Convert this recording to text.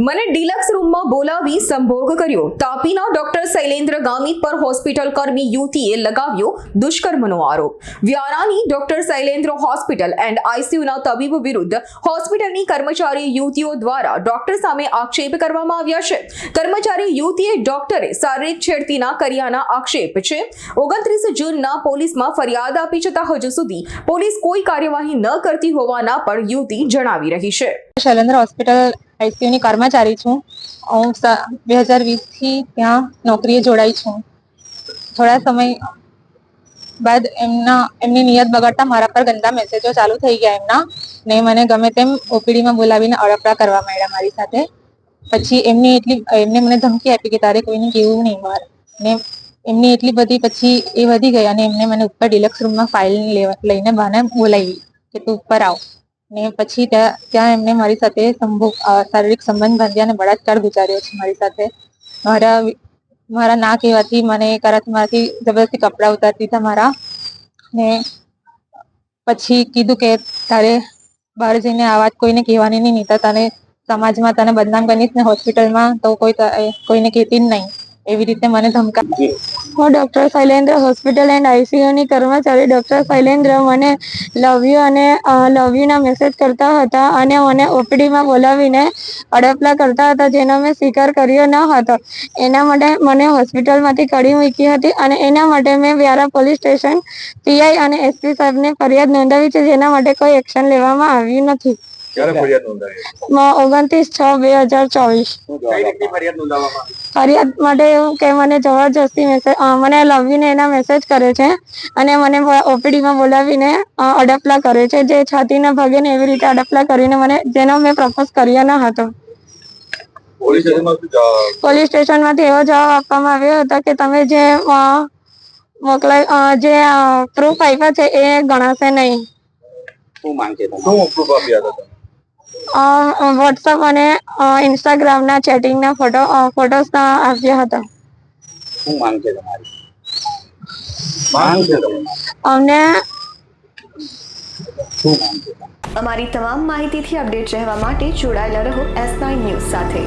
મને ડિલક્સ રૂમમાં બોલાવી સંભોગ કર્યો. તાપીના ડોક્ટર શૈલેન્દ્ર ગામિત પર હોસ્પિટલ કર્મી યુવતીએ લગાવ્યો દુષ્કર્મનો આરોપ. વ્યારાની ડોક્ટર શૈલેન્દ્ર હોસ્પિટલ એન્ડ આઈસીયુના તબીબ વિરુદ્ધ હોસ્પિટલની કર્મચારી યુવતીઓ દ્વારા ડોક્ટર સામે આક્ષેપ કરવામાં આવ્યા છે. કર્મચારી યુવતીએ ડોક્ટરે શારીરિક છેડતીના કર્યાના આક્ષેપ છે. ઓગણત્રીસ જૂનના પોલીસમાં ફરિયાદ આપી છતાં હજુ સુધી પોલીસ કોઈ કાર્યવાહી ન કરતી હોવાના પણ યુવતી જણાવી રહી છે. શૈલેન્દ્ર હોસ્પિટલ આઈસીયુની કર્મચારી છું. હું બે હજાર વીસથી ત્યાં નોકરીએ જોડાઈ છું. થોડા સમય બાદ એમના, એમની નિયત બગાડતા મારા પર ગંદા મેસેજો ચાલુ થઈ ગયા એમના. ને મને ગમે તેમ ઓપીડીમાં બોલાવીને અડપડા કરવા માંડ્યા મારી સાથે. પછી એમની એટલી, એમને મને ધમકી આપી કે તારે કોઈને કેવું નહીં માર. ને એમની એટલી બધી પછી એ વધી ગઈ અને એમને મને ઉપર ડિલક્સ રૂમમાં ફાઇલ લઈને બહાને બોલાવી કે તું ઉપર આવ. ને પછી ત્યાં એમને મારી સાથે શારીરિક સંબંધ બાંધ્યા અને બળાત્કાર ગુજાર્યો છે મારી સાથે. મારા મારા ના કહેવાથી મને કરાથી મારાથી જબરદસ્તી કપડાં ઉતારી દીધા મારા. ને પછી કીધું કે તારે બહાર જઈને આ વાત કોઈને કહેવાની નહીં નહીં તને સમાજમાં તને બદનામ કરીશ ને હોસ્પિટલમાં તો કોઈ કોઈને કહેતી જ નહીં. એવી રીતે મને ધમકા હું ડોક્ટર શૈલેન્દ્ર હોસ્પિટલ એન્ડ આઈસીયુની કર્મચારી ડોક્ટર શૈલેન્દ્ર મને લવ યુ અને લવ યુના મેસેજ કરતા હતા અને મને ઓપીડીમાં બોલાવીને અડપલા કરતા હતા જેનો મેં સ્વીકાર કર્યો ન હતો. એના માટે મને હોસ્પિટલમાંથી કડી મૂકી હતી અને એના માટે મેં Vyara police station PI and SP સાહેબને ફરિયાદ નોંધાવી છે જેના માટે કોઈ એક્શન લેવામાં આવ્યું નથી. ઓગણત્રીસ છ બે હજાર ચોવીસ. ફરિયાદ માટે એવું કે મને જબરજસ્તી મેસેજ મને લવીને એના મેસેજ કરે છે અને મને ઓપીડીમાં બોલાવીને અડપલા કરે છે. જે છાતીના ભાગે ને એવી રીતે અડપલા કરીને મને જેનો મેં પ્રપોઝ કર્યો ન હતો. પોલીસ સ્ટેશનમાં શું સ્ટેશનમાંથી એવો જવાબ આપવામાં આવ્યો હતો કે તમે જે મોકલા જે પ્રૂફ આપ્યા છે એ ગણાશે નહીં. શું proof આપ્યા હતા? વોટ્સઅપ અને ઇન્સ્ટાગ્રામના ચેટિંગના ફોટો ફોટોસ આપ્યા હતા. માંગ છે તમારી? અમને અમારી તમામ માહિતીથી અપડેટ રહેવા માટે જોડાયેલા રહો એસ નાઇન ન્યૂઝ સાથે.